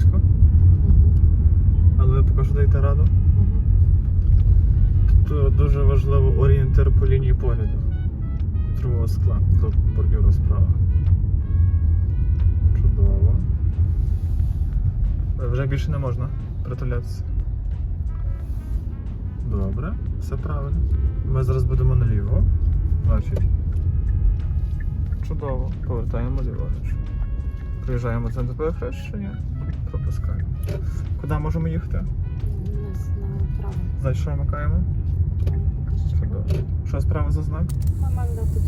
вузько. Але ви також даєте раду. Mm. Тут дуже важливо орієнтир по лінії погляду. Другого скла, тут бордюра справа. Чудово. Е, вже більше не можна притулятися. Добре, все правильно. Ми зараз будемо наліво. Значить. Чудово. Повертаємо ліворуч. Приїжджаємо в центр перехрещення. Куди можемо їхати? Зайшов. Значить, що. Що справа за знак? Дорогу.